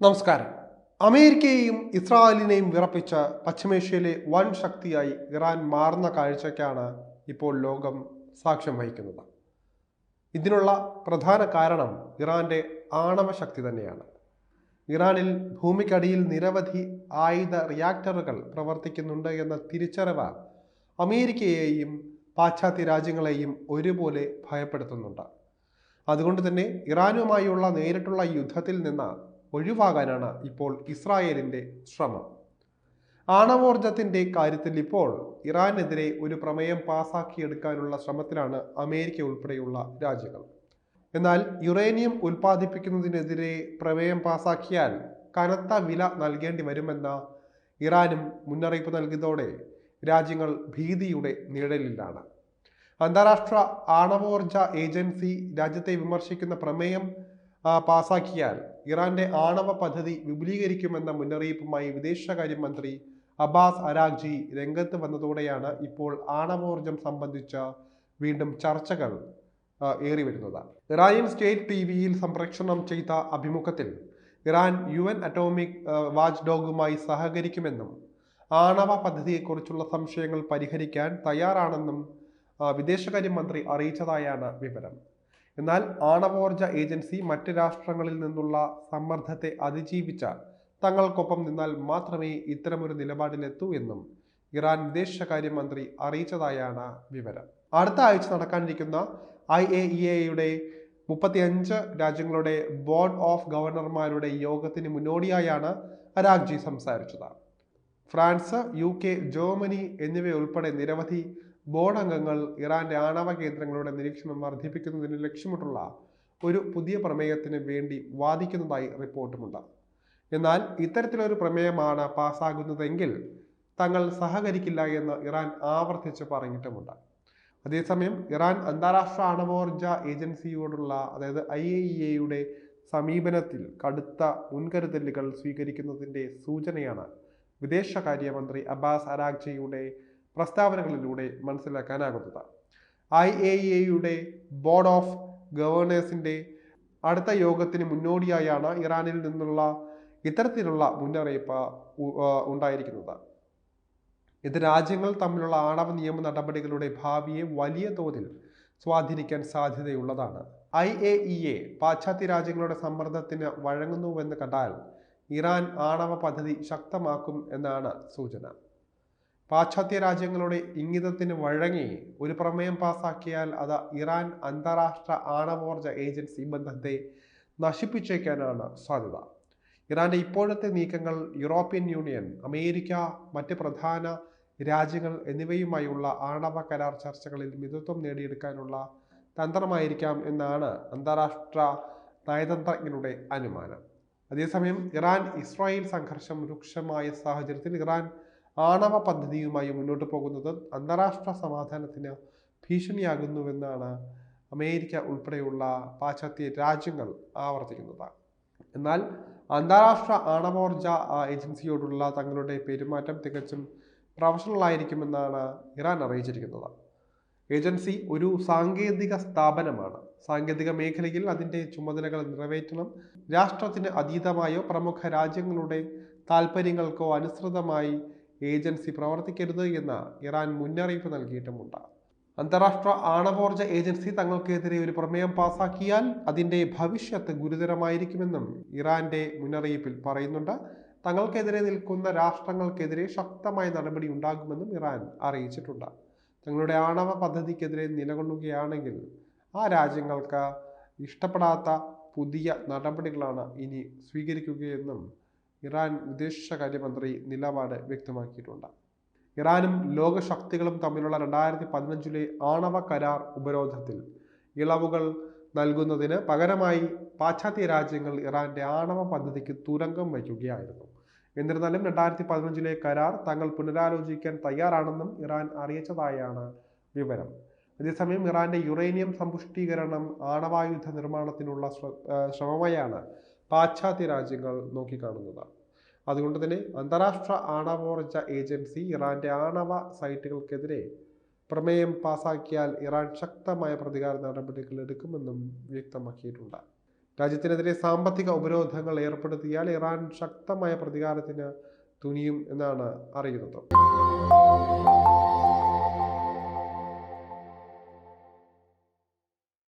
നമസ്കാരം. അമേരിക്കയെയും ഇസ്രായേലിനെയും വിറപ്പിച്ച പശ്ചിമേഷ്യയിലെ വൻ ശക്തിയായി ഇറാൻ മാറുന്ന കാഴ്ചയ്ക്കാണ് ഇപ്പോൾ ലോകം സാക്ഷ്യം വഹിക്കുന്നത്. ഇതിനുള്ള പ്രധാന കാരണം ഇറാന്റെ ആണവ ശക്തി തന്നെയാണ്. ഇറാനിൽ ഭൂമിക്കടിയിൽ നിരവധി ആയുധ റിയാക്ടറുകൾ പ്രവർത്തിക്കുന്നുണ്ട് എന്ന തിരിച്ചറിവ് അമേരിക്കയെയും പാശ്ചാത്യ രാജ്യങ്ങളെയും ഒരുപോലെ ഭയപ്പെടുത്തുന്നുണ്ട്. അതുകൊണ്ട് തന്നെ ഇറാനുമായുള്ള നേരിട്ടുള്ള യുദ്ധത്തിൽ നിന്ന് ഒഴിവാകാനാണ് ഇപ്പോൾ ഇസ്രായേലിന്റെ ശ്രമം. ആണവോർജത്തിന്റെ കാര്യത്തിൽ ഇപ്പോൾ ഇറാനെതിരെ ഒരു പ്രമേയം പാസാക്കിയെടുക്കാനുള്ള ശ്രമത്തിലാണ് അമേരിക്ക ഉൾപ്പെടെയുള്ള രാജ്യങ്ങൾ. എന്നാൽ യുറേനിയം ഉൽപ്പാദിപ്പിക്കുന്നതിനെതിരെ പ്രമേയം പാസാക്കിയാൽ കനത്ത വില നൽകേണ്ടി വരുമെന്ന ഇറാനും മുന്നറിയിപ്പ് നൽകിയതോടെ രാജ്യങ്ങൾ ഭീതിയുടെ നിഴലിലാണ്. അന്താരാഷ്ട്ര ആണവോർജ ഏജൻസി രാജ്യത്തെ വിമർശിക്കുന്ന പ്രമേയം പാസാക്കിയാൽ ഇറാന്റെ ആണവ പദ്ധതി വിപുലീകരിക്കുമെന്ന മുന്നറിയിപ്പുമായി വിദേശകാര്യമന്ത്രി അബ്ബാസ് അരാഗ്ജി രംഗത്ത് വന്നതോടെയാണ് ഇപ്പോൾ ആണവോർജം സംബന്ധിച്ച വീണ്ടും ചർച്ചകൾ ഏറി വരുന്നത് ഇറാനിയൻ സ്റ്റേറ്റ് ടി വിയിൽ സംപ്രേക്ഷണം ചെയ്ത അഭിമുഖത്തിൽ Iran U N atomic watch ഡോഗുമായി സഹകരിക്കുമെന്നും ആണവ പദ്ധതിയെക്കുറിച്ചുള്ള സംശയങ്ങൾ പരിഹരിക്കാൻ തയ്യാറാണെന്നും വിദേശകാര്യമന്ത്രി അറിയിച്ചതായാണ് വിവരം. എന്നാൽ ആണവോർജ ഏജൻസി മറ്റ് രാഷ്ട്രങ്ങളിൽ നിന്നുള്ള സമ്മർദ്ദത്തെ അതിജീവിച്ച തങ്ങൾക്കൊപ്പം നിന്നാൽ മാത്രമേ ഇത്തരമൊരു നിലപാടിലെത്തൂ എന്നും ഇറാൻ വിദേശകാര്യമന്ത്രി അറിയിച്ചതായാണ് വിവരം. അടുത്ത ആഴ്ച നടക്കാനിരിക്കുന്ന ഐ എ ഇ എയുടെ മുപ്പത്തിയഞ്ച് രാജ്യങ്ങളുടെ ബോർഡ് ഓഫ് ഗവർണർമാരുടെ യോഗത്തിന് മുന്നോടിയായാണ് അരാഗ്ജി സംസാരിച്ചത്. ഫ്രാൻസ് യു കെ ജർമ്മനി എന്നിവയുൾപ്പെടെ നിരവധി ബോർഡ് അംഗങ്ങൾ ഇറാന്റെ ആണവ കേന്ദ്രങ്ങളുടെ നിരീക്ഷണം വർദ്ധിപ്പിക്കുന്നതിന് ലക്ഷ്യമിട്ടുള്ള ഒരു പുതിയ പ്രമേയത്തിന് വേണ്ടി വാദിക്കുന്നതായി റിപ്പോർട്ടുമുണ്ട്. എന്നാൽ ഇത്തരത്തിലൊരു പ്രമേയമാണ് പാസ്സാകുന്നതെങ്കിൽ തങ്ങൾ സഹകരിക്കില്ല എന്ന് ഇറാൻ ആവർത്തിച്ച് പറഞ്ഞിട്ടുമുണ്ട്. അതേസമയം ഇറാൻ അന്താരാഷ്ട്ര ആണവോർജ ഏജൻസിയോടുള്ള അതായത് ഐ എയുടെ സമീപനത്തിൽ കടുത്ത മുൻകരുതലുകൾ സ്വീകരിക്കുന്നതിന്റെ സൂചനയാണ് വിദേശകാര്യമന്ത്രി അബ്ബാസ് അരാഗ്ജിയുടെ പ്രസ്താവനകളിലൂടെ മനസ്സിലാക്കാനാകുന്നത് ഐ എ എയുടെ ബോർഡ് ഓഫ് ഗവേണേഴ്സിന്റെ അടുത്ത യോഗത്തിന് മുന്നോടിയായാണ് ഇറാനിൽ നിന്നുള്ള ഇത്തരത്തിലുള്ള മുന്നറിയിപ്പ് ഉണ്ടായിരിക്കുന്നത്. ഇത് രാജ്യങ്ങൾ തമ്മിലുള്ള ആണവ നിയമ നടപടികളുടെ ഭാവിയെ വലിയ തോതിൽ സ്വാധീനിക്കാൻ സാധ്യതയുള്ളതാണ്. ഐ എ ഇ എ പാശ്ചാത്യ രാജ്യങ്ങളുടെ സമ്മർദ്ദത്തിന് വഴങ്ങുന്നുവെന്ന് കണ്ടാൽ ഇറാൻ ആണവ പദ്ധതി ശക്തമാക്കും എന്നാണ് സൂചന. പാശ്ചാത്യ രാജ്യങ്ങളുടെ ഇംഗിതത്തിന് വഴങ്ങി ഒരു പ്രമേയം പാസാക്കിയാൽ അത് ഇറാൻ അന്താരാഷ്ട്ര ആണവോർജ ഏജൻസി ബന്ധത്തെ നശിപ്പിച്ചേക്കാനാണ് സാധ്യത. ഇറാന്റെ ഇപ്പോഴത്തെ നീക്കങ്ങൾ യൂറോപ്യൻ യൂണിയൻ അമേരിക്ക മറ്റ് പ്രധാന രാജ്യങ്ങൾ എന്നിവയുമായുള്ള ആണവ കരാർ ചർച്ചകളിൽ മിതത്വം നേടിയെടുക്കാനുള്ള തന്ത്രമായിരിക്കാം എന്നാണ് അന്താരാഷ്ട്ര നയതന്ത്രജ്ഞരുടെ അനുമാനം. അതേസമയം ഇറാൻ ഇസ്രായേൽ സംഘർഷം രൂക്ഷമായ സാഹചര്യത്തിൽ ഇറാൻ ആണവ പദ്ധതിയുമായി മുന്നോട്ട് പോകുന്നത് അന്താരാഷ്ട്ര സമാധാനത്തിന് ഭീഷണിയാകുന്നുവെന്നാണ് അമേരിക്ക ഉൾപ്പെടെയുള്ള പാശ്ചാത്യ രാജ്യങ്ങൾ ആവർത്തിക്കുന്നത്. എന്നാൽ അന്താരാഷ്ട്ര ആണവോർജ ഏജൻസിയോടുള്ള തങ്ങളുടെ പെരുമാറ്റം തികച്ചും പ്രൊഫഷണൽ ആയിരിക്കുമെന്നാണ് ഇറാൻ അറിയിച്ചിരിക്കുന്നത്. ഏജൻസി ഒരു സാങ്കേതിക സ്ഥാപനമാണ്. സാങ്കേതിക മേഖലയിൽ അതിന്റെ ചുമതലകൾ നിറവേറ്റണം. രാഷ്ട്രത്തിന് അതീതമായോ പ്രമുഖ രാജ്യങ്ങളുടെ താൽപ്പര്യങ്ങൾക്കോ അനുസൃതമായി ഏജൻസി പ്രവർത്തിക്കരുത് എന്ന് ഇറാൻ മുന്നറിയിപ്പ് നൽകിയിട്ടുമുണ്ട്. അന്താരാഷ്ട്ര ആണവോർജ ഏജൻസി തങ്ങൾക്കെതിരെ ഒരു പ്രമേയം പാസാക്കിയാൽ അതിന്റെ ഭവിഷ്യത്ത് ഗുരുതരമായിരിക്കുമെന്നും ഇറാന്റെ മുന്നറിയിപ്പിൽ പറയുന്നുണ്ട്. തങ്ങൾക്കെതിരെ നിൽക്കുന്ന രാഷ്ട്രങ്ങൾക്കെതിരെ ശക്തമായ നടപടി ഉണ്ടാകുമെന്നും ഇറാൻ അറിയിച്ചിട്ടുണ്ട്. തങ്ങളുടെ ആണവ പദ്ധതിക്കെതിരെ നിലകൊള്ളുകയാണെങ്കിൽ ആ രാജ്യങ്ങൾക്ക് ഇഷ്ടപ്പെടാത്ത പുതിയ നടപടികളാണ് ഇനി സ്വീകരിക്കുകയെന്നും ഇറാൻ വിദേശകാര്യമന്ത്രി നിലപാട് വ്യക്തമാക്കിയിട്ടുണ്ട്. ഇറാനും ലോകശക്തികളും തമ്മിലുള്ള രണ്ടായിരത്തി പതിനഞ്ചിലെ ആണവ കരാർ ഉപരോധത്തിൽ ഇളവുകൾ നൽകുന്നതിന് പകരമായി പാശ്ചാത്യ രാജ്യങ്ങൾ ഇറാന്റെ ആണവ പദ്ധതിക്ക് തുരങ്കം വയ്ക്കുകയായിരുന്നു. എന്നിരുന്നാലും രണ്ടായിരത്തി പതിനഞ്ചിലെ കരാർ തങ്ങൾ പുനരാലോചിക്കാൻ തയ്യാറാണെന്നും ഇറാൻ അറിയിച്ചതായാണ് വിവരം. അതേസമയം ഇറാന്റെ യുറേനിയം സമ്പുഷ്ടീകരണം ആണവായുധ നിർമ്മാണത്തിനുള്ള ശ്രമമായാണ് പാശ്ചാത്യ രാജ്യങ്ങൾ നോക്കിക്കാണുന്നതാണ്. അതുകൊണ്ട് തന്നെ അന്താരാഷ്ട്ര ആണവോർജ ഏജൻസി ഇറാന്റെ ആണവ സൈറ്റുകൾക്കെതിരെ പ്രമേയം പാസാക്കിയാൽ ഇറാൻ ശക്തമായ പ്രതികാര നടപടികൾ എടുക്കുമെന്നും വ്യക്തമാക്കിയിട്ടുണ്ട്. രാജ്യത്തിനെതിരെ സാമ്പത്തിക ഉപരോധങ്ങൾ ഏർപ്പെടുത്തിയാൽ ഇറാൻ ശക്തമായ പ്രതികാരത്തിന് തുനിയും എന്നാണ് അറിയുന്നത്.